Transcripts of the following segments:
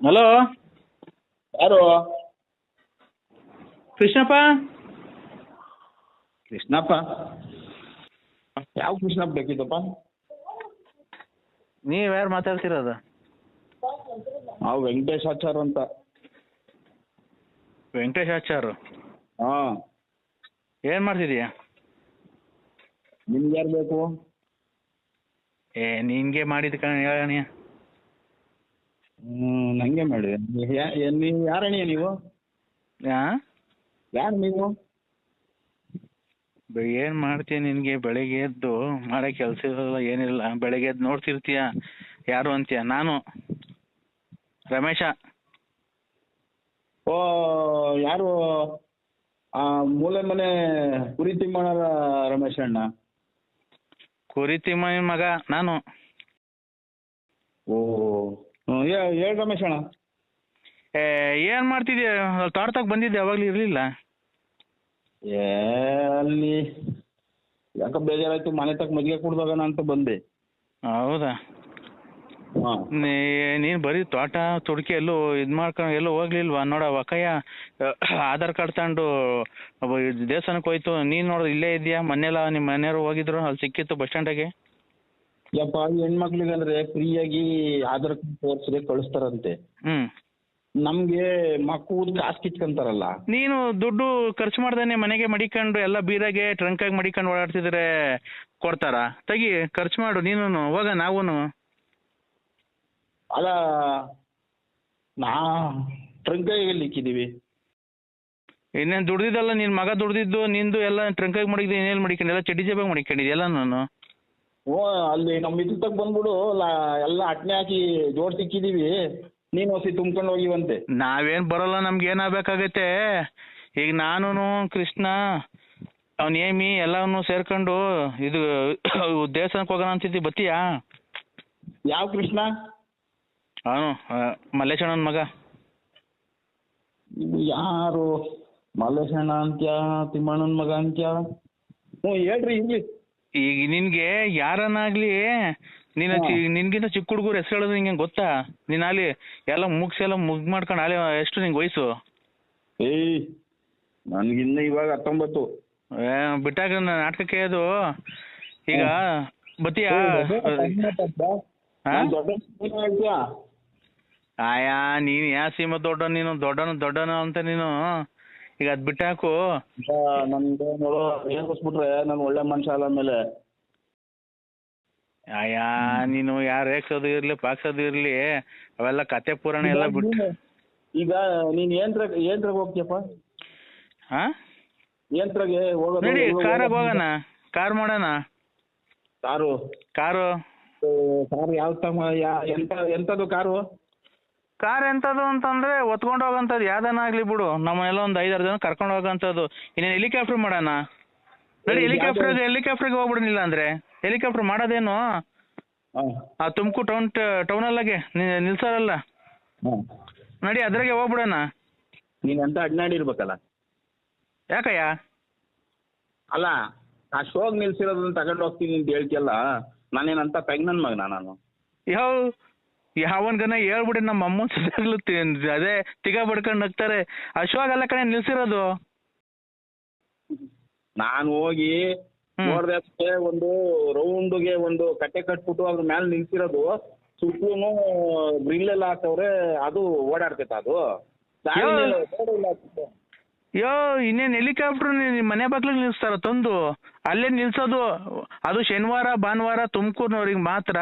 Hello ಯಾರು? ಕೃಷ್ಣಪ್ಪ? ಕೃಷ್ಣಪ್ಪ? ಯಾವ ಕೃಷ್ಣಪ್ಪ ಬೇಕಿತ್ತಪ್ಪ? ನೀವು ಯಾರು ಮಾತಾಡ್ತಿರೋದು? ನಾವು ವೆಂಕಟೇಶ್ ಆಚಾರ್ ಅಂತ. ವೆಂಕಟೇಶ್ ಆಚಾರು ಹಾಂ. ಏನು ಮಾಡ್ತಿದೀಯ? ನಿಮ್ಗೆ ಯಾರು ಬೇಕು? ಏ ನಿನ್ಗೆ ಮಾಡಿದ ಕಣ ಹೇಳಣಿ ಹಂಗೆ ಮಾಡಿ ಯಾ- ಅಣಿಯ ನೀವು ನೀವು? ಹಾಂ ಯಾರು ನೀವು? ಏನ್ ಮಾಡ್ತೀಯ ನಿನ್ಗೆ? ಬೆಳಿಗ್ಗೆ ಎದ್ದು ಮಾಡೋ ಕೆಲಸ ಇರಲ್ಲ ಏನಿಲ್ಲ. ಬೆಳಿಗ್ಗೆ ಎದ್ದು ನೋಡ್ತಿರ್ತೀಯ? ಯಾರು ಅಂತೀಯ? ನಾನು. ರಮೇಶ. ಓ ಯಾರು? ಆ ಮೂಲೆ ಮನೆ ಕುರಿ ತಿಮ್ಮಣ್ಣರ ರಮೇಶ್ ಅಣ್ಣ. ಕುರಿ ತಿಮ್ಮನ ಮಗ ನಾನು. ಓ ಹ್ಞೂ ಹೇಳಿ ರಮೇಶ್ ಅಣ್ಣ. ಏ ಏನು ಮಾಡ್ತಿದ್ಯ? ತೋಟದಾಗ ಬಂದಿದ್ದೆ ಯಾವಾಗ್ಲೂ ಇರ್ಲಿಲ್ಲ. ಏ ಅಲ್ಲಿ ಯಾಕೆ ಬೇಜಾರಾಯ್ತು ಮನೆ ತಕ್ಕ ಮಜ್ಜಿಗೆ ಕುಡ್ದೋಗೋಣ ಅಂತ ಬಂದೆ. ಹೌದಾ? ಹಾಂ. ನೀ- ನೀನ್ ಬರೀ ತೋಟ ತುಡ್ಕಿ ಎಲ್ಲೂ ಇದ್ ಮಾಡ್ಕೊಂಡು ಎಲ್ಲೂ ಹೋಗ್ಲಿಲ್ವಾ? ನೋಡ ವಕಯ್ಯ ಆಧಾರ್ ಕಾರ್ಡ್ ತಗೊಂಡು ದೇವಸ್ಥಾನಕ್ಕೆ ಹೋಯ್ತು. ನೀನ್ ನೋಡಿದ್ರೆ ಇಲ್ಲೇ ಇದೆಯಾ? ಮೊನ್ನೆಲ್ಲ ನಿಮ್ಮ ಮನೆಯವ್ರು ಹೋಗಿದ್ರು ಅಲ್ಲಿ ಸಿಕ್ಕಿತ್ತು ಬಸ್ ಸ್ಟ್ಯಾಂಡಾಗೆ? ಯಪ್ಪ ಹೆಣ್ಮಕ್ಳಿಗಂದ್ರೆ ಫ್ರೀಯಾಗಿ ಆಧಾರ್ ಕಾರ್ಡ್ ತೋರ್ಸಿದ್ರೆ ಕಳಿಸ್ತಾರಂತೆ. ಹ್ಮ್. ನಮ್ಗೆ ಮಕ್ಕಳು ಜಾಸ್ತಿ ಕಿತ್ಕೊಂತಾರಲ್ಲ ನೀನು ದುಡ್ಡು ಖರ್ಚು ಮಾಡ್ದೇನೆ ಮನೆಗೆ ಮಡಿಕೊಂಡು ಎಲ್ಲ ಬೀರಾಗೆ ಆಗಿ ಮಡಿಕೊಂಡು ಓಡಾಡ್ತಿದ್ರೆ ಕೊಡ್ತಾರ? ತೆಗಿ ಖರ್ಚು ಮಾಡು ನೀನು ಹೋಗ ನಾವೂನು. ಅಲ್ಲ ನಾ ಟ್ರಂಕೈಯಲ್ಲಿ ಇಕ್ಕಿದೀವಿ ಇನ್ನೇನು ದುಡ್ದಿದ್ದಲ್ಲ ನಿನ್ ಮಗ ದುಡ್ದಿದ್ದು ನಿಂದು ಎಲ್ಲ ಟ್ರಂಕ್ ಆಗಿ ಏನೇನು ಮಡಿಕೊಂಡು? ಎಲ್ಲ ಚಡ್ಡಿ ಜೇಬಾಗ ಮಡಿಕೊಂಡಿದ್ದೆ ಎಲ್ಲ ನಾನು? ಅಲ್ಲಿ ನಮ್ಮ ಇದ್ರ ಬಂದ್ಬಿಡು ಲಾ- ಎಲ್ಲ ಅಟ್ನೆ ಹಾಕಿ ಜೋಡ್ ಸಿಕ್ಕಿದೀವಿ. ನೀನು ಹೊಸಿ ತುಂಬ್ಕೊಂಡು ಹೋಗಿವಂತೆ. ನಾವೇನ್ ಬರಲ್ಲ ನಮ್ಗೆ ಏನಾಗಬೇಕಾಗತ್ತೆ? ಈಗ ನಾನು ಕೃಷ್ಣ ಅವ್ನ ಏಮಿ ಎಲ್ಲವನ್ನು ಸೇರ್ಕೊಂಡು ಇದು ದೇವಸ್ಥಾನಕ್ಕೆ ಹೋಗೋಣ ಅಂತಿದ್ದಿ ಬತ್ತೀಯಾ? ಯಾವ ಕೃಷ್ಣ? ಅವನು ಮಲ್ಲೇಶಣ್ಣನ ಮಗ. ಇದು ಯಾರು? ಮಲ್ಲೇಶಣ್ಣ ಅಂತ್ಯ ತಿಮ್ಮಣ್ಣನ ಮಗ ಅಂತ್ಯ? ಹ್ಞೂ ಹೇಳ್ರಿ ಇಲ್ಲಿ ಈಗ ನಿನ್ಗೆ ಯಾರನ್ನಾಗ್ಲಿ ನೀನು ನಿನ್ಗಿಂತ ಚಿಕ್ಕ ಹುಡುಗರು ಹೆಸರು ಹೇಳೋದು ನಿಂಗೆ ಗೊತ್ತಾ? ನೀನ್ ಅಲ್ಲಿ ಎಲ್ಲ ಮುಗ್ಸಿ ಎಲ್ಲ ಮುಗ್ ಮಾಡ್ಕೊಂಡು ಅಲ್ಲಿ ಎಷ್ಟು ನಿಂಗೆ ವಯಸ್ಸು? ಏಯ್ ನನ್ಗಿನ್ನ ಇವಾಗ ಹತ್ತೊಂಬತ್ತು. ಏ, ಬಿಟ್ಟಾಗ ನಾಟಕಕ್ಕೆ ಅದು. ಈಗ ಬತ್ತೀಯಾ? ಹಾ? ಆಯಾ ನೀನು ಯಾ ಸೀಮಾ ದೊಡ್ಡ ನೀನು? ದೊಡ್ಡನು ದೊಡ್ಡನು ಅಂತ ನೀನು? ಈಗ ಅದ್ ಬಿಟ್ಟಾಕು? ನನ್ಗೆ ಏನ್ ಗೊತ್ಬಿಟ್ರೆ ನಾನು ಒಳ್ಳೆ ಮನುಷ್ಯ ಅಲ್ಲ ಮೇಲೆ ಅಯ್ಯಾ ನೀನು ಯಾರು ರೇಗ್ಸೋದು ಇರ್ಲಿ ಪಾಕ್ಸೋದು ಇರ್ಲಿ ಅವೆಲ್ಲ ಕತೆ ಪುರಾಣ ಎಲ್ಲ ಬಿಟ್ಟು ಈಗ ನೀನ್ ಏನ್ ಏನ್ರಾಗ ಹೋಗ್ತೀಯಪ್ಪ? ಹಾ? ಹೋಗೋದು ನಡಿ ಹೋಗೋದು- ಕಾರಾಗ ಹೋಗೋಣ ಕಾರ್ ಮಾಡೋಣ. ಕಾರು? ಕಾರು. ಕಾರು ಯಾವ ತಮ್ಮ ಎಂತ ಎಂತದು ಕಾರು? ಕಾರ್ ಎಂತದು ಅಂತಂದ್ರೆ ಒತ್ಕೊಂಡು ಹೋಗಂತದ್ದು ಯಾವ್ದನ ಆಗ್ಲಿ ಬಿಡು. ನಮ್ಮನೆಲ್ಲ ಒಂದು ಐದಾರು ಜನ ಕರ್ಕೊಂಡು ಹೋಗಂತದ್ದು. ಇನ್ನೇನು ಹೆಲಿಕಾಪ್ಟರ್ ಮಾಡೋಣ. ನೋಡಿ ಹೆಲಿಕಾಪ್ಟರ್ ಹೆಲಿಕಾಪ್ಟರ್ಗೆ ಹೆಲಿಕಾಪ್ಟರ್ಗೆ ಹೋಗ್ಬಿಡೋಣಿಲ್ಲ ಅಂದ್ರೆ. ಹೆಲಿಕಾಪ್ಟರ್ ಮಾಡೋದೇನು? ಆ ತುಮಕೂರು ಟೌನ್ ಟೌನಲ್ಲಾಗೆ ನಿಲ್ಸಾರಲ್ಲ. ನಡಿ ಅದ್ರಾಗೆ ಹೋಗ್ಬಿಡೋಣ. ನೀನ್ ಅಂತ ಅಡ್ನಾಡಿ ಇರ್ಬೇಕಲ್ಲ? ಯಾಕಯ್ಯ? ಅಲ್ಲ ಆ ಶೋಗ್ ನಿಲ್ಸಿರೋದನ್ನ ತಗೊಂಡು ಹೋಗ್ತೀನಿ ಅಂತ ಹೇಳ್ತಿಯಲ್ಲ ನಾನೇನಂತ ಪೆಗ್ನನ್ ಮಗನ ನಾನು? ಯಾವ ಯಾವನ್ಗನ ಹೇಳ್ಬಿಡಿ ನಮ್ಮ ಅಮ್ಮನ್ ಸುತ್ತಾಗ್ಲು ಅದೇ ತಿಗ ಬಡ್ಕೊಂಡು ನಗ್ತಾರೆ ಅಶ್ವಾಗಲ್ಲ ಕಣೆ ನಿಲ್ಸಿರೋದು ನಾನು ಹೋಗಿ ಹ್ಮ್. ನೋಡ್ದೆ ಒಂದು ರೌಂಡ್ಗೆ ಒಂದು ಕಟ್ಟೆ ಕಟ್ಬಿಟ್ಟು ಅದ್ರ ಮೇಲೆ ನಿಲ್ಸಿರೋದು ಸುತ್ತಲೂ ಗ್ರಿಲ್ ಎಲ್ಲ ಹಾಕವ್ರೆ ಅದು ಓಡಾಡ್ತೈತ ಅದು. ಇಲ್ಲ. ಯೋ ಇನ್ನೇನು ಹೆಲಿಕಾಪ್ಟರ್ ಮನೆ ಬಾಗ್ಲಿಗೆ ನಿಲ್ಸ್ತಾರ? ತಂದು. ಅಲ್ಲೇ ನಿಲ್ಸೋದು. ಅದು ಶನಿವಾರ ಭಾನುವಾರ ತುಮಕೂರಿನವ್ರಿಗೆ ಮಾತ್ರ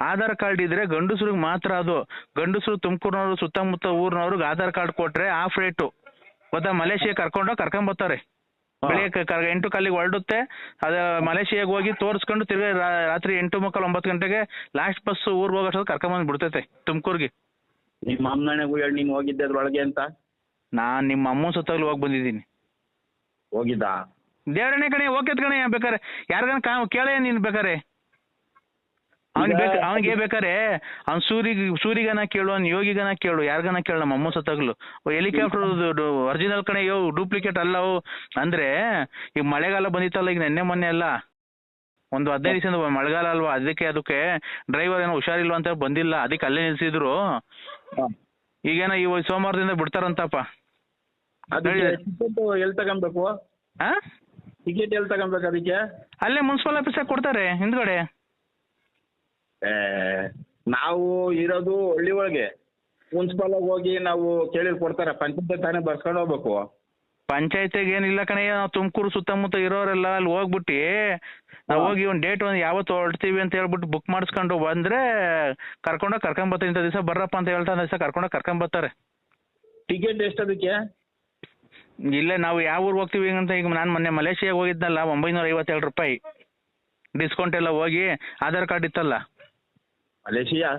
ಆಧಾರ್ ಕಾರ್ಡ್ ಇದ್ರೆ ಗಂಡಸ್ರಿಗೆ ಮಾತ್ರ ಅದು. ಗಂಡಸರು ತುಮಕೂರ್ನವ್ರು ಸುತ್ತಮುತ್ತ ಊರಿನವ್ರಿಗೆ ಆಧಾರ್ ಕಾರ್ಡ್ ಕೊಟ್ರೆ ಆಫ್ ರೇಟು ಗೊತ್ತಾ? ಮಲೇಷಿಯಾ ಕರ್ಕೊಂಡು ಕರ್ಕೊಂಬರ್ತಾರೆ. ಬೆಳಿಗ್ಗೆ ಎಂಟು ಕಾಲಿಗೆ ಹೊರಡುತ್ತೆ. ಅದ ಮಲೇಷಿಯಾಗ ಹೋಗಿ ತೋರಿಸ್ಕೊಂಡು ತಿರ್ಗಿ ರಾತ್ರಿ ಎಂಟು ಮುಕ್ಕಾಲು ಒಂಬತ್ತು ಗಂಟೆಗೆ ಲಾಸ್ಟ್ ಬಸ್ ಊರಿಗೆ ಹೋಗೋಷ್ಟೊತ್ತು ಕರ್ಕೊಂಬಂದು ಬಿಡ್ತೈತೆ ತುಮಕೂರಿಗೆ. ನಿಮ್ಮ ಅಮ್ಮನೆಗೂ ಹೇಳಿ ನೀನು ಹೋಗಿದ್ದೆ ಅದ್ರೊಳಗೆ ಅಂತ. ನಾನು ನಿಮ್ಮ ಅಮ್ಮನ ಸುತ್ತಾಗ್ಲೂ ಹೋಗಿ ಬಂದಿದ್ದೀನಿ. ಹೋಗಿದ್ದ? ದೇವರನೇ ಕಣೆ ಓಕೆ ಕಣೆ ಬೇಕಾರೆ. ಯಾರಿಗಾನ ಕಾ ಕೇಳೇ ನೀನ್ ಬೇಕಾರೆ. ಅವ್ನಿಗೆ ಈಗ- ಬೇಕು ಅವ್ನಿಗೆ ಬೇಕಾರೆ. ಅವ್ನ್ ಸೂರಿಗೆ ಸೂರಿಗನ ಕೇಳು ಅವ್ನ್ ಯೋಗಿಗನ ಕೇಳು ಯಾರಿಗನ ಕೇಳು ನಮ್ಮ ಅಮ್ಮ ಸತ್ತಾಗ್ಲು. ಹೆಲಿಕಾಪ್ಟರ್ ಒರಿಜಿನಲ್ ಕಣೆ ಯೋ ಡೂಪ್ಲಿಕೇಟ್ ಅಲ್ಲ ಅವು. ಅಂದ್ರೆ ಈಗ ಮಳೆಗಾಲ ಬಂದಿತ್ತಲ್ಲ ಈಗ ನೆನ್ನೆ ಮೊನ್ನೆ ಅಲ್ಲ ಒಂದು ಹದಿನೈದು ದಿವಸದಿಂದ ಮಳೆಗಾಲ ಅಲ್ವಾ ಅದಕ್ಕೆ ಅದಕ್ಕೆ ಡ್ರೈವರ್ ಏನೋ ಹುಷಾರಿಲ್ವಾ ಅಂತ ಬಂದಿಲ್ಲ ಅದಕ್ಕೆ ಅಲ್ಲೇ ನಿಲ್ಸಿದ್ರು. ಈಗೇನ ಈಗೇನೋ ಈ ಸೋಮವಾರದಿಂದ ಬಿಡ್ತಾರಂತಪ್ಪ. ಅದಕ್ಕೆ. ಟಿಕೆಟ್ ಎಲ್ಲಿ ತಗೊಬೇಕು? ಆ? ಟಿಕೆಟ್ ಎಲ್ಲಿ ತಗೊಬೇಕು ಅದಕ್ಕೆ? ಅಲ್ಲೇ ಮುನ್ಸಿಪಲ್ ಆಫೀಸಾಗ ಕೊಡ್ತಾರೆ ಹಿಂದ್ಗಡೆ. ಏ, ನಾವು ಇರೋದು ಹಳ್ಳಿ ಒಳಗೆ ಮುನ್ಸಿಪಲ್ ಹೋಗಿ ನಾವು ಕೇಳಿ ಕೊಡ್ತಾರೆ ಪಂಚಾಯತ್ ತಾನೇ ಬರ್ಸ್ಕೊಂಡು ಹೋಗ್ಬೇಕು. ಪಂಚಾಯತಿಗೆ ಏನಿಲ್ಲ ಕಣಯ್ಯ ನಾವು ತುಮಕೂರು ಸುತ್ತಮುತ್ತ ಇರೋರೆಲ್ಲ ಅಲ್ಲಿ ಹೋಗ್ಬಿಟ್ಟು ನಾವು ಹೋಗಿ ಒಂದು ಡೇಟ್ ಒಂದು ಯಾವತ್ತು ಹೊರಡ್ತೀವಿ ಅಂತ ಹೇಳ್ಬಿಟ್ಟು ಬುಕ್ ಮಾಡಿಸ್ಕೊಂಡು ಬಂದ್ರೆ ಕರ್ಕೊಂಡೋಗಿ ಕರ್ಕೊಂಬರ್ತೀನಿ ಇಂಥ ದಿವಸ ಬರ್ರಪ್ಪ ಅಂತ ಹೇಳ್ತಾ ದಿವಸ ಕರ್ಕೊಂಡೋಗಿ ಕರ್ಕೊಂಬರ್ತಾರೆ. ಟಿಕೆಟ್ ಎಷ್ಟು ಅದಕ್ಕೆ? ಇಲ್ಲೇ ನಾವು ಯಾವ ಊರಿಗೆ ಹೋಗ್ತೀವಿ ಅಂತ ಈಗ ನಾನು ಮೊನ್ನೆ ಮಲೇಷಿಯಾಗೆ ಹೋಗಿದ್ನಲ್ಲ ಒಂಬೈನೂರ ಐವತ್ತೇಳು ರೂಪಾಯಿ. ಡಿಸ್ಕೌಂಟ್ ಎಲ್ಲ ಹೋಗಿ ಆಧಾರ್ ಕಾರ್ಡ್ ಇತ್ತಲ್ಲ. ಮಲೇಷಿಯಾ?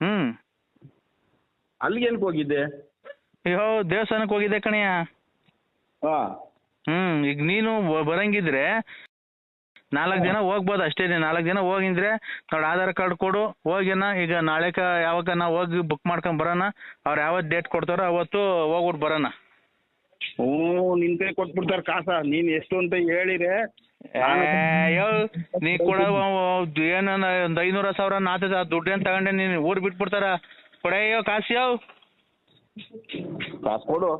ಹ್ಞೂ ಅಲ್ಲಿಗೆ ಏನಕ್ಕೆ ಹೋಗಿದ್ದೆ? ಅಯ್ಯೋ ದೇವಸ್ಥಾನಕ್ಕೆ ಹೋಗಿದ್ದೆ ಕಣಯ್ಯ ಹಾ. ಹ್ಞೂ ಈಗ ನೀನು ಬರಂಗಿದ್ರೆ ನಾಲ್ಕು ಜನ ಹೋಗ್ಬೋದು ಅಷ್ಟೇ ನಾಲ್ಕು ಜನ ಹೋಗಿದ್ರೆ ನೋಡಿ ಆಧಾರ್ ಕಾರ್ಡ್ ಕೊಡು ಹೋಗಿನ ಈಗ ನಾಳೆಕ ಯಾವಾಗ ನಾ ಹೋಗಿ ಬುಕ್ ಮಾಡ್ಕೊಂಡ್ ಬರೋಣ ಅವ್ರು ಯಾವತ್ತು ಡೇಟ್ ಕೊಡ್ತಾರೋ ಅವತ್ತು ಹೋಗ್ಬಿಟ್ಟು ಬರೋಣ ಹ್ಞೂ ನಿನ್ ಕೈ ಕೊಟ್ಬಿಡ್ತಾರ ಕಾಸ. ನೀನ್ ಎಷ್ಟು ಅಂತ ಹೇಳಿರೆ. ಅಯ್ಯೋ ನೀ ಕೊಡ ಏನ ಒಂದು ಐನೂರ ಸಾವಿರ ನಾತದ ದುಡ್ಡು ಏನ್ ತಗೊಂಡೆ ನೀನ್ ಊರ್ ಬಿಟ್ಬಿಡ್ತಾರ. ಕೊಡೆಯೋ ಕಾಸು ಯಾವ? ಕಾಸು ಕೊಡು.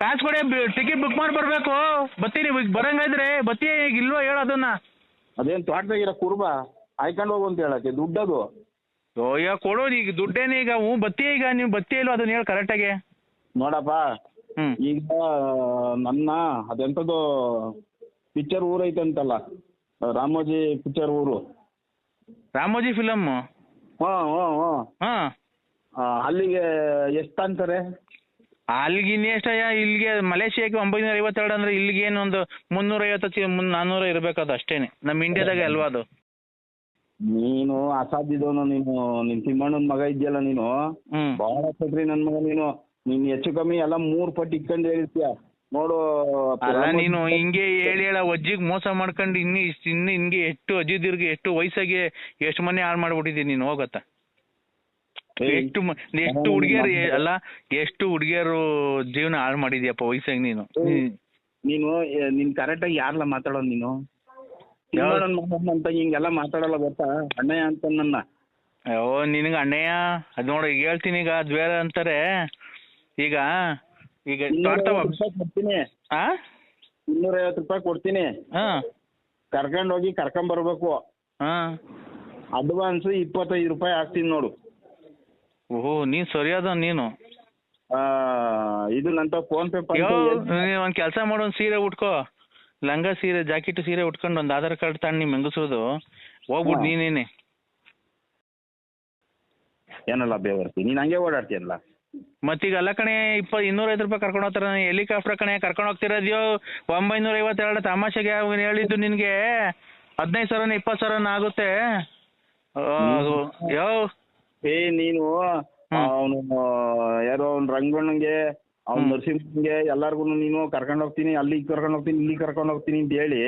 ಕಾಸು ಕೊಡಿ ಟಿಕೆಟ್ ಬುಕ್ ಮಾಡಿ ಬರ್ಬೇಕು. ಬತ್ತೀನಿ ಬರಂಗಾದ್ರೆ ಬತ್ತಿ ಈಗ ಇಲ್ವೋ ಹೇಳು ಅದನ್ನ. ಅದೇನ್ ತೋಟದಾಗಿರೋ ಕುರುಬ? ಆಯ್ಕೊಂಡು ಹೋಗು ಅಂತ ಹೇಳಕ್ಕೆ ದುಡ್ಡದು. ಅಯ್ಯೋ ಕೊಡು ಈಗ ದುಡ್ಡೇನೆ ಈಗ ಹ್ಞೂ ಬತ್ತಿ ಈಗ? ನೀವು ಬತ್ತಿ ಇಲ್ವೋ ಅದನ್ನ ಹೇಳು ಕರೆಕ್ಟಾಗಿ ನೋಡಪ್ಪ. ಈಗ ನನ್ನ ಅದೆಂತದ್ದು ಪಿಕ್ಚರ್ ಐತೆ ಅಂತಲ್ಲ ರಾಮೋಜಿ ಪಿಕ್ಚರ್ ಊರು. ರಾಮೋಜಿ ಫಿಲಮ್ ಹಾ ಹಾ ಹಾ. ಹಾಂ. ಅಲ್ಲಿಗೆ ಎಷ್ಟು ಅಂತಾರೆ? ಅಲ್ಲಿಗೆ ಇನ್ನೆಷ್ಟಯ್ಯ ಇಲ್ಲಿಗೆ ಮಲೇಷಿಯಾಕ್ಕೆ ಒಂಬೈನೂರ ಐವತ್ತೆರಡು ಅಂದ್ರೆ ಇಲ್ಲಿಗೆ ಏನು ಒಂದು ಮುನ್ನೂರ ಐವತ್ತು ಚಿ ಮುನ್ ನಾನ್ನೂರ ಇರಬೇಕು ಅದು ಅಷ್ಟೇನೆ ನಮ್ಮ ಇಂಡಿಯಾದಾಗ ಅಲ್ವಾ ಅದು? ನೀನು ಅಸಾಧ್ಯದವನು ನೀನು ನಿನ್ ತಿಮ್ಮಣ್ಣನ ಮಗ ಇದೆಯಲ್ಲ ನೀನು. ಬಹಳ ಕೊಟ್ರಿ ನನ್ನ ಮಗ ನೀನು. ನೀನ್ ಹೆಚ್ಚು ಕಮ್ಮಿ ಎಲ್ಲ ಮೂರ್ ಪಟ್ಟು ಇಟ್ಕೊಂಡು ಹೇಳ್ತೀಯ ನೋಡು ಅಲ್ಲ ನೀನು ಹಿಂಗೆ ಹೇಳಿ ಹೇಳ ಅಜ್ಜಿಗೆ ಮೋಸ ಮಾಡ್ಕೊಂಡು ಇನ್ನು ಇಷ್ಟು ಇನ್ನು ಹಿಂಗೆ ಎಷ್ಟು ಅಜ್ಜಿದಿರ್ಗೆ ಎಷ್ಟು ವಯಸ್ಸಾಗಿ ಎಷ್ಟು ಮನೆ ಹಾಳು ಮಾಡ್ಬಿಟ್ಟಿದ್ದೀನಿ ನೀನು ಹೋಗತ್ತ ಎಷ್ಟು ಮ- ಎಷ್ಟು ಹುಡುಗಿಯರು ಅಲ್ಲ ಎಷ್ಟು ಹುಡುಗಿಯರು ಜೀವನ ಹಾಳು ಮಾಡಿದ್ಯಪ್ಪ ವಯಸ್ಸಾಗಿ ನೀನು. ಏಯ್, ನೀನು ಏ, ಕರೆಕ್ಟ್ ಆಗಿ ಯಾರಲ್ಲ ಮಾತಾಡೋದು ನೀನು? ಮಗನ ಅಂತ ಹಿಂಗೆಲ್ಲ ಮಾತಾಡಲ್ಲ ಗೊತ್ತಾ? ಅಣ್ಣಯ್ಯ ಅಂತ ನನ್ನ. ಓ ನಿನಗೆ ಅಣ್ಣಯ್ಯ? ಅದ್ ನೋಡಿ ಈಗ ಹೇಳ್ತೀನಿ ಈಗ ಅದು ಬೇರೆ ಅಂತಾರೆ. ಈಗ ಈಗ ರೂಪಾಯಿ ಕೊಡ್ತೀನಿ. ಆ? ರೂಪಾಯಿ ಕೊಡ್ತೀನಿ. ಹಾ. ಕರ್ಕೊಂಡು ಹೋಗಿ ಕರ್ಕೊಂಡ್ ಬರ್ಬೇಕು. ಹಾ. ಅಡ್ವಾನ್ಸ್ ಇಪ್ಪತ್ತೈದು ರೂಪಾಯಿ ಹಾಕ್ತೀನಿ ನೋಡು. ಓಹೋ ನೀನ್ ಸರಿಯಾದ ನೀನು. ಆ, ಇದು ನಂತ ಫೋನ್ ಪೇ ಯೋ ನೀನು ಒಂದು ಕೆಲಸ ಮಾಡು ಒಂದ್ ಸೀರೆ ಉಟ್ಕೋ. ಲಂಗ ಸೀರೆ ಜಾಕೆಟ್ ಸೀರೆ ಉಟ್ಕೊಂಡು ಒಂದ್ ಆಧಾರ್ ಕಾರ್ಡ್ ತಗೊಂಡು ನಿಮ್ ಹೆಂಗಸೋದು ಹೋಗ್ಬಿಟ್ಟು ಹಾ. ನೀನೇನೆ. ಏನಲ್ಲ ಬೇವರ್ತಿ ನೀನ್ ಹಂಗೆ ಓಡಾಡ್ತೀಯಲ್ಲ? ಮತ್ತೀಗ ಅಲ್ಲ ಕಣೆ ಇಪ್ಪ ಇನ್ನೂರೈದು ರೂಪಾಯಿ ಕರ್ಕೊಂಡು ಹೋಗ್ತಾರೆ. ಹೆಲಿಕಾಪ್ಟರ್ ಕಣೆ ಕರ್ಕೊಂಡು ಹೋಗ್ತಿರೋದ್ಯೋ ಒಂಬೈನೂರ ಐವತ್ತೆರಡು ತಮಾಷೆಗೆ ಅವ್ನು ಹೇಳಿದ್ದು ನಿನಗೆ. ಹದಿನೈದು ಸಾವಿರನ ಇಪ್ಪತ್ತು ಸಾವಿರನ ಆಗುತ್ತೆ. ಯೋ. ಏ ನೀನು ಅವನು ಯಾರೋ ಅವ್ನು ರಂಗಣ್ಣಂಗೆ ಅವ್ನ. ನರಸಿಂಹಂಗೆ ಎಲ್ಲಾರ್ಗು ನೀನು ಕರ್ಕೊಂಡು ಹೋಗ್ತೀನಿ ಅಲ್ಲಿಗೆ ಕರ್ಕೊಂಡು ಹೋಗ್ತೀನಿ ಇಲ್ಲಿ ಕರ್ಕೊಂಡು ಹೋಗ್ತೀನಿ ಅಂತ ಹೇಳಿ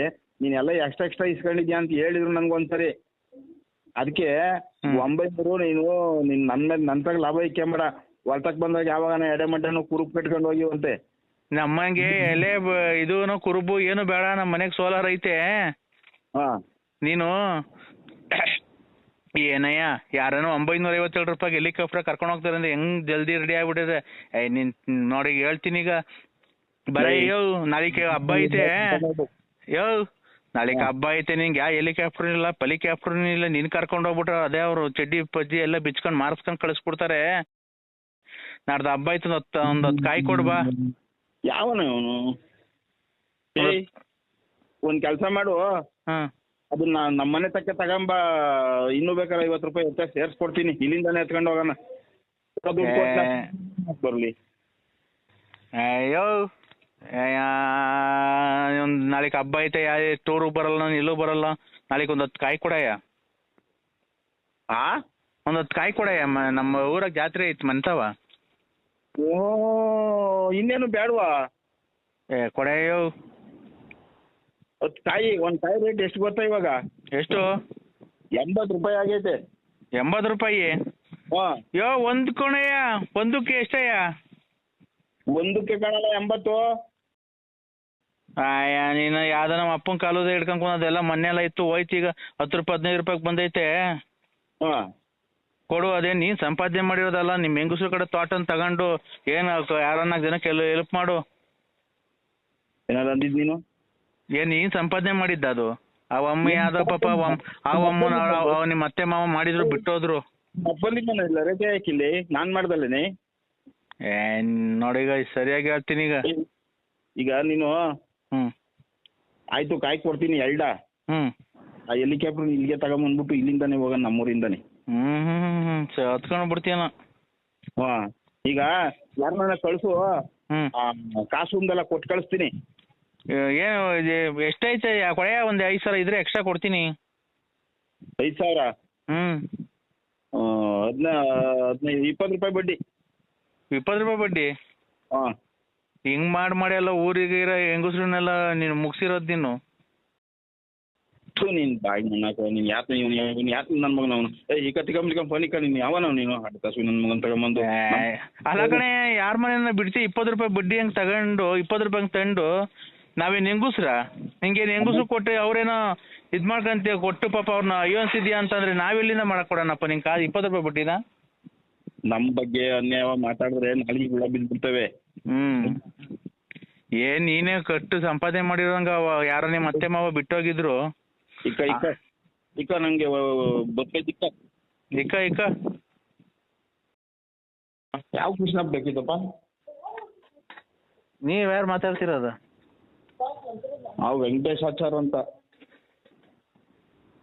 ನೀನೆಲ್ಲ ಎಲ್ಲ ಎಕ್ಸ್ಟ್ರಾ ಎಕ್ಸ್ಟ್ರಾ ಇಸ್ಕೊಂಡಿದ್ಯಾ ಅಂತ ಹೇಳಿದ್ರು ನನ್ಗೆ ಒಂದ್ಸರಿ. ಅದಕ್ಕೆ. ಒಂಬೈನೂರು ನೀನು ನಿನ್ ನನ್ನ ಮೇಲೆ ತಗ ಲಾಭ ಇಕ್ಕೊಂಬೇಡ ಹೊಲ್ತಕ್ ಬಂದಾಗ ಯಾವಾಗ ಎಡೆ ಮಡ್ಡನು ಕುರುಪ್ ಕಟ್ಕೊಂಡು ಹೋಗಿವಂತೆ. ನಮ್ಮಂಗೆ ಎಲೆ ಬ- ಇದೂನು ಕುರುಬು ಏನು ಬೇಡ ನಮ್ಮ ಮನೆಗ್ ಸೋಲಾರ್ ಐತೆ. ಹಾ. ನೀನು ಏನಯ್ಯ ಯಾರನೋ ಒಂಬೈನೂರ ಐವತ್ತೇಳು ರೂಪಾಯಿಗೆ ಹೆಲಿಕಾಪ್ಟರ್ ಕರ್ಕೊಂಡು ಹೋಗ್ತಾರೆ ಅಂದ್ರೆ ಹೆಂಗ್ ಜಲ್ದಿ ರೆಡಿ ಆಗ್ಬಿಟ್ಟಿದೆ? ಏ ನಿನ್ ನೋಡಿ ಹೇಳ್ತೀನಿ ಈಗ. ಬರೀ ಯೋ ನಾಳಿಕೆ ಹಬ್ಬ ಐತೆ. ಯೋ ನಾಳಿಕೆ ಹಬ್ಬ ಐತೆ ನಿಂಗೆ. ಯಾವ ಹೆಲಿಕಾಪ್ಟರ್ ಇಲ್ಲ ಪಲಿಕಾಪ್ಟರ್ ಇಲ್ಲ ನಿನ್ ಕರ್ಕೊಂಡು ಹೋಗ್ಬಿಟ್ರೆ ಅದೇ ಅವ್ರು ಚಡ್ಡಿ ಪಜ್ಜಿ ಎಲ್ಲ ಬಿಚ್ಕೊಂಡು ಮಾರ್ಸ್ಕೊಂಡು ಕಳಿಸ್ಬಿಡ್ತಾರೆ. ನಾಡ್ದು ಹಬ್ಬ ಆಯ್ತು ಒಂದು ಹತ್ತು ಕಾಯಿ ಕೊಡ್ಬಾ ಯಾವನ ಅವನು ಏಯ್ ಒಂದ್ ಕೆಲಸ ಮಾಡು. ಹಾ. ಅದನ್ನ ನಮ್ಮ ಮನೆ ತಕ್ಕ ತಗೊಂಬ. ಇನ್ನೂ ಬೇಕಾದ್ರೆ ಐವತ್ತು ರೂಪಾಯಿ ಹೆಚ್ಚ ಸೇರಿಸ್ಕೊಡ್ತೀನಿ. ಇಲ್ಲಿಂದಾನೆ ಎತ್ಕೊಂಡು ಹೋಗೋಣ. ದುಡ್ಡು. ಬರ್ಲಿ. ಅಯ್ಯೋ ಒಂದು ನಾಳೆಗೆ ಹಬ್ಬ ಐತೆ ಯಾ ಟೂರು ಬರಲ್ಲ ನಾನು ಎಲ್ಲೂ ಬರಲ್ಲ. ನಾಳೆಗೆ ಒಂದ್ ಹತ್ತು ಕಾಯಿ ಕೊಡಯ್ಯ. ಆ? ಒಂದು ಹತ್ತು ಕಾಯಿ ಕೊಡಯ್ಯ ನಮ್ಮ ಊರಾಗ ಜಾತ್ರೆ ಐತೆ ಮಂತವ. ಓ ಇನ್ನೇನು ಬೇಡವಾ ಏ ಕೊಡೆಯೋ ಹತ್ತು ಕಾಯಿ ಒಂದು ಕಾಯಿ ರೇಟ್ ಎಷ್ಟು ಗೊತ್ತಾ ಇವಾಗ? ಎಷ್ಟು? ಎಂಬತ್ತು ರೂಪಾಯಿ ಆಗೈತೆ. ಎಂಬತ್ತು ರೂಪಾಯಿ? ಹಾಂ. ಯೋ ಒಂದು ಕೊಣೆಯ? ಒಂದಕ್ಕೆ ಎಷ್ಟಯ್ಯ? ಒಂದಕ್ಕೆ ಕಾಣಲ್ಲ ಎಂಬತ್ತು? ಆಯ ನೀನು ಯಾವ್ದೋ ನಮ್ಮ ಅಪ್ಪನ ಕಾಲದ ಹಿಡ್ಕೊಂಡ್ ಅದೆಲ್ಲ ಮೊನ್ನೆ ಎಲ್ಲ ಇತ್ತು ಹೋಯ್ತು ಈಗ. ಹತ್ತು ರೂಪಾಯಿ ಹದಿನೈದು ರೂಪಾಯಿಗೆ ಬಂದೈತೆ. ಹಾಂ. ಕೊಡು ಅದೇ ನೀನ್ ಸಂಪಾದನೆ ಮಾಡಿರೋದಲ್ಲ ನಿಮ್ ಹೆಂಗಸ್ರ ಕಡೆ ತೋಟನ್ ತಗೊಂಡು ಏನ್ ಯಾರನ್ನ ಜನಕ್ಕೆ ಹೆಲ್ಪ್ ಮಾಡು. ಏನಾದ್ರು ಅಂದಿದ್ ನೀನು? ಏನ್ ನೀನ್ ಸಂಪಾದನೆ ಮಾಡಿದ್ದ ಅದು? ಆ ಅಮ್ಮ ಯಾವ್ದ ಪಾಪ ಅಮ್ಮ- ಆ ಅಮ್ಮನ ಅವ ನಿಮ್ಮ ಅತ್ತೆ ಮಾವ ಮಾಡಿದ್ರು ಬಿಟ್ಟೋದ್ರು. ಇಲ್ಲ ರಜೆ ಹಾಕಿಲ್ಲಿ ನಾನ್ ಮಾಡ್ದಲ್ಲೇನೆ? ಏ ನೋಡೀಗ ಸರಿಯಾಗಿ ಹೇಳ್ತೀನಿ ಈಗ. ಈಗ ನೀನು ಹ್ಮ್. ಆಯ್ತು ಕಾಯಿ ಕೊಡ್ತೀನಿ ಎಲ್ಡ ಹ್ಮ್. ಆ ಹೆಲಿಕಾಪ್ಟರ್ ಇಲ್ಲಿಗೆ ತಗೊಂಬಂದ್ಬಿಟ್ಟು ಇಲ್ಲಿಂದಾನೆ ಹೋಗ ನಮ್ಮೂರಿಂದಾನೆ. ಹ್ಮ್ ಹ್ಮ್ ಹ್ಮ್ ಹತ್ಕೊಂಡ್ ಬಿಡ್ತೀಯನ ಹಾ ಈಗ ಯಾರನ್ನ ಕಳ್ಸು ಹ್ಮ್. ಆ, ಕಾಸು ಒಂದೆಲ್ಲ ಕೊಟ್ಟು ಕಳಿಸ್ತೀನಿ ಏನು ಎಷ್ಟೈತೆ ಕೊಳೆಯ ಒಂದ್ ಐದ್ ಸಾವಿರ ಇದ್ರೆ ಎಕ್ಸ್ಟ್ರಾ ಕೊಡ್ತೀನಿ. ಐದ್ ಸಾವಿರ? ಹ್ಮ್. ಹದಿನ ಹದಿನೈದು ಇಪ್ಪತ್ತು ರೂಪಾಯಿ ಬಡ್ಡಿ. ಇಪ್ಪತ್ತು ರೂಪಾಯಿ ಬಡ್ಡಿ? ಹಾಂ. ಹಿಂಗ್ ಮಾಡಿ ಮಾಡಿ ಎಲ್ಲ ಊರಿಗೆ ಇರೋ ಹೆಂಗಸ್ರನ್ನೆಲ್ಲ ನೀನು ಮುಗಿಸಿರೋದು ನೀನು. ಥು ನೀನು ಬಾಯಿ ಮುನ್ನಾಕ ನೀನು ಯಾತ ನೀನು ನೀನು ಯಾತ ನನ್ನ ಮಗನ ಅವನು ಏ ಈಗ ನೀನು ಯಾವನ ನೀನು ನನ್ನ ಮಗನ್ ತಗೊಂಬಂದು ಅಲ್ಲ ಕಣೆ ಯಾರ ಮನೆಯನ್ನ ಬಿಡ್ತಿ ಇಪ್ಪತ್ತು ರೂಪಾಯಿ ಬಡ್ಡಿ ಹೆಂಗ್ ತಗೊಂಡು ಇಪ್ಪತ್ ರೂಪಾಯಿ ಹಂಗ್ ತಗೊಂಡು ನಾವೇನ್ ಹೆಂಗುಸ್ರ ನಿಂಗೇನ್ ಹೆಂಗುಸ್ರು ಕೊಟ್ಟು ಅವ್ರೇನೋ ಇದ್ ಮಾಡ್ಕಂತೀಯ ಕೊಟ್ಟು ಪಾಪ ಅವ್ರನ್ನ ಅಯ್ಯೋನ್ಸಿದ್ಯಾ ಅಂತಂದ್ರೆ ನಾವೆಲ್ಲಿಂದ ಮಾಡಕ್ ಕೊಡೋಣಪ್ಪ ನಿಂಗೆ ಕಾ ಇಪ್ಪತ್ತು ರೂಪಾಯಿ ಬಡ್ಡಿನ ನಮ್ ಬಗ್ಗೆ ಅನ್ಯಾಯ ಮಾತಾಡಿದ್ರೆ ನಾಳೆ ಗುಳ ಬಿದ್ಬಿಡ್ತವೆ ಹ್ಮ್ ಏನ್ ನೀನೇ ಕಟ್ಟು ಸಂಪಾದನೆ ಮಾಡಿರೋಂಗ ಅವ ಯಾರನ್ನೇ ಮತ್ತೆ ಮಾವ ಬಿಟ್ಟೋಗಿದ್ರು ಇಕ್ಕ ಇಕ್ಕ. ಇಕ್ಕ ನಂಗೆ ಬತ್ತೈತಿ ಇಕ್ಕ ಇಕ್ಕ. ಯಾವ ಕೃಷ್ಣ ಬೇಕಿತ್ತಪ್ಪ? ನೀವ್ ಯಾರು ಮಾತಾಡ್ತಿರೋದು? ನಾವು ವೆಂಕಟೇಶ್ ಆಚಾರ್ ಅಂತ.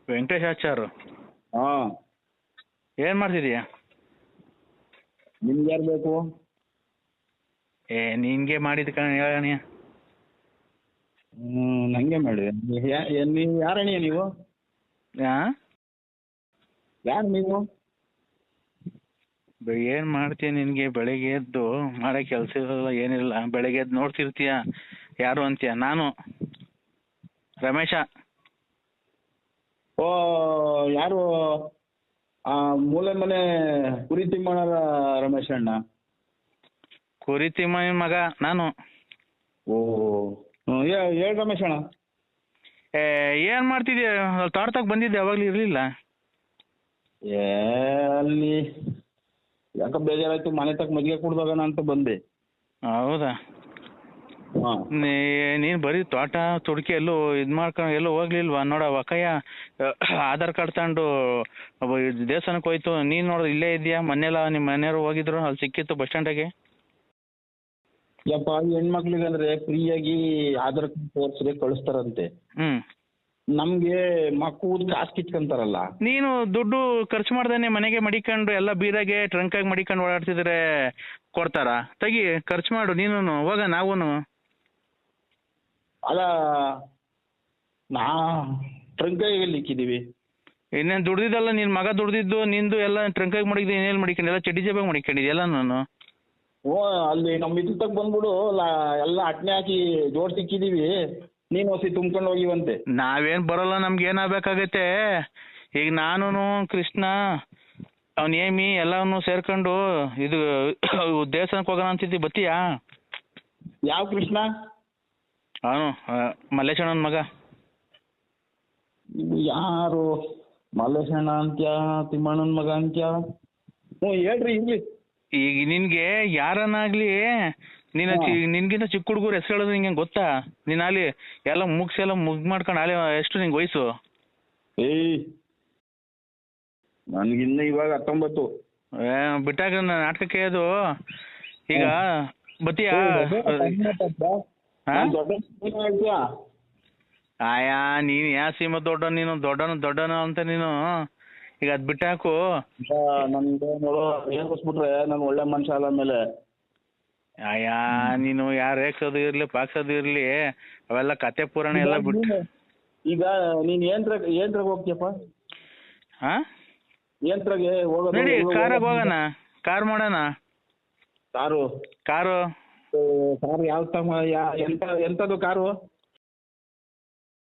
ವೆಂಕಟೇಶ್ ಆಚಾರ್ ಹಾ. ಏನ್ ಮಾಡ್ತಿದೀಯ? ನಿಮ್ಗೆ ಯಾರು ಬೇಕು? ಏ ನಿನ್ಗೆ ಮಾಡಿದ ಕಣ ಹ್ಮ್ ನಂಗೆ ಮಾಡಿ. ನೀವು ಯಾರಣಿಯ ನೀವು? ಆ ಯಾರು ನೀವು? ಬೆ- ಏನ್ ಮಾಡ್ತೀಯ ನಿನ್ಗೆ? ಬೆಳಿಗ್ಗೆ ಎದ್ದು ಮಾಡೋ ಕೆಲ್ಸ ಇರಲ್ಲ ಏನಿಲ್ಲ. ಬೆಳಿಗ್ಗೆ ಎದ್ದು ನೋಡ್ತಿರ್ತೀಯ? ಯಾರು ಅಂತೀಯ? ನಾನು. ರಮೇಶ. ಓ ಯಾರು? ಆ ಮೂಲೆ ಮನೆ ಕುರಿ ತಿಮ್ಮಣ್ಣರ ರಮೇಶ್ ಅಣ್ಣ ಕುರಿ ತಿಮ್ಮನ ಮಗ ನಾನು. ಓ ಹ್ಮ್, ಹೇ- ಹೇಳ್ ರಮೇಶ್ ಅಣ್ಣ. ಏ ಏನ್ ಮಾಡ್ತಿದ್ಯಾ? ತೋಟದಾಗ ಬಂದಿದ್ದೆ ಯಾವಾಗ್ಲೂ ಇರ್ಲಿಲ್ಲ. ಏ ಅಲ್ಲಿ ಯಾಕ ಬೇಜಾರಾಯ್ತು ಮನೆ ತಕ್ಕ ಮಜ್ಜಿಗೆ ಕುಡ್ದೋಗೋಣ ಅಂತ ಬಂದೆ. ಹೌದಾ? ಹಾ. ನೀ- ನೀನ್ ಬರೀ ತೋಟ ತುಡ್ಕಿ ಎಲ್ಲೂ ಇದ್ ಮಾಡ್ಕೊಂಡು ಎಲ್ಲೂ ಹೋಗ್ಲಿಲ್ವಾ? ನೋಡ ವಕಯ್ಯ ಆಧಾರ್ ಕಾರ್ಡ್ ತಗೊಂಡು ದೇವಸ್ಥಾನಕ್ಕೆ ಹೋಯ್ತು. ನೀನ್ ನೋಡ್ ಇಲ್ಲೇ ಇದೆಯಾ? ಮೊನ್ನೆಲ್ಲ ನಿಮ್ಮ ಮನೆಯವ್ರು ಹೋಗಿದ್ರು ಅಲ್ಲಿ ಸಿಕ್ಕಿತ್ತು ಬಸ್ ಸ್ಟ್ಯಾಂಡಾಗೆ? ಯಪ್ಪ ಹೆಣ್ಮಕ್ಳಿಗಂದ್ರೆ ಫ್ರೀಯಾಗಿ ಆಧಾರ್ ಕಾರ್ಡ್ ತೋರಿಸಿದ್ರೆ ಕಳಿಸ್ತಾರಂತೆ. ಹ್ಮ್. ನಮ್ಗೆ ಮಕ್ಕಳು ಕಾಸ್ ಕಿತ್ಕೊಂತಾರಲ್ಲ ನೀನು ದುಡ್ಡು ಖರ್ಚು ಮಾಡ್ದೇನೆ ಮನೆಗೆ ಮಡಿಕೊಂಡು ಎಲ್ಲ ಬೀರಾಗೆ ಆಗಿ ಮಡಿಕೊಂಡು ಓಡಾಡ್ತಿದ್ರೆ ಕೊಡ್ತಾರ? ತೆಗಿ ಖರ್ಚು ಮಾಡು ನೀನು ಹೋಗ ನಾವೂನು. ಅಲ್ಲ ನಾ ಟ್ರಂಕಾಯಿಗೆ ಇಕ್ಕಿದೀವಿ? ಇನ್ನೇನು ದುಡ್ದಿದ್ದಲ್ಲ ನಿನ್ ಮಗ ದುಡ್ದಿದ್ದು ನಿಂದು ಎಲ್ಲ ಟ್ರಂಕಾಗಿ ಮಡಿದ್ದು ಏನೇನು ಮಡಿಕೊಂಡು ಎಲ್ಲ ಚಡ್ಡಿ ಜೇಬಾಗ ಮಡಿಕೊಂಡಿದ್ದೆ ಎಲ್ಲ ನಾನು ಓ ಅಲ್ಲಿ ನಮ್ಮ ಇದ್ರ ಬಂದ್ಬಿಡು ಲಾ- ಎಲ್ಲ ಅಟ್ನೆ ಹಾಕಿ ಜೋಡ್ಸಿ ಇಕ್ಕಿದೀವಿ ನೀನು ಹೊಸಿ ತುಂಬ್ಕೊಂಡು ಹೋಗಿವಂತೆ. ನಾವೇನ್ ಬರಲ್ಲ ನಮ್ಗೆ ಏನಾಗಬೇಕಾಗತ್ತೆ? ಈಗ ನಾನು ಕೃಷ್ಣ ಅವ್ನ ಏಮಿ ಎಲ್ಲವನ್ನು ಸೇರ್ಕೊಂಡು ಇದು ದೇವಸ್ಥಾನಕ್ಕೆ ಹೋಗೋಣ ಅಂತಿದ್ದಿ ಬತ್ತೀಯಾ ಯಾವ ಕೃಷ್ಣ? ಅವನು ಮಲ್ಲೇಶಣ್ಣನ ಮಗ. ಇದು ಯಾರು? ಮಲ್ಲೇಶಣ್ಣ ಅಂತ್ಯ ತಿಮ್ಮಣ್ಣನ ಮಗ ಅಂತ್ಯ? ಹ್ಞೂ ಹೇಳ್ರಿ ಇಲ್ಲಿ ಈಗ ನಿನ್ಗೆ ಯಾರನ್ನಾಗ್ಲಿ ನೀನು ಹಾ. ನಿನ್ಗಿಂತ ಚಿಕ್ಕ ಹುಡುಗರು ಹೆಸರು ಹೇಳೋದು ನಿಂಗೆ ಗೊತ್ತಾ? ನೀನ್ ಅಲ್ಲಿ ಎಲ್ಲ ಮುಗ್ಸಿ ಎಲ್ಲ ಮುಗ್ ಮಾಡ್ಕೊಂಡು ಅಲ್ಲಿ ಎಷ್ಟು ನಿಂಗೆ ವಯಸ್ಸು? ಏಯ್. ನನ್ಗಿನ್ನ ಇವಾಗ ಹತ್ತೊಂಬತ್ತು. ಏ, ಬಿಟ್ಟಾಗ ನನ್ನ ನಾಟಕಕ್ಕೆ ಅದು. ಈಗ ಬತ್ತೀಯಾ? ಹಾ? ಆಯಾ ನೀನ್ ಯಾ ಸೀಮಾ ದೊಡ್ಡ ನೀನು? ದೊಡ್ಡನು ದೊಡ್ಡನ ಅಂತ ನೀನು? ಈಗ ಅದ್ ಬಿಟ್ಟಾಕು ನೋಡು ಹೇಳ್ಬಿಟ್ರೆ ನಾನು ಒಳ್ಳೆ ಮನುಷ್ಯ ಅಲ್ಲ ಮೇಲೆ ಅಯ್ಯಾ ನೀನು ಯಾರು ರೇಗ್ಸೋದು ಇರ್ಲಿ ಪಾಕ್ಸೋದು ಇರ್ಲಿ ಅವೆಲ್ಲ ಕತೆ ಪುರಾಣ ಎಲ್ಲ ಬಿಟ್ಟು ಈಗ ನೀನ್ ಏನ್ರ ಏನ್ರ ಹೋಗ್ತೀಯಪ್ಪ? ಹಾ? ಏನ್ರಾಗೆ ಹೋಗೋದು ನೋಡಿ ಕಾರ ಕಾರಾಗ ಹೋಗೋಣ ಕಾರ್ ಮಾಡೋಣ. ಕಾರು? ಕಾರು. ಕಾರು ಯಾವ ತಮ್ಮ ಎಂತ ಎಂತದು ಕಾರು?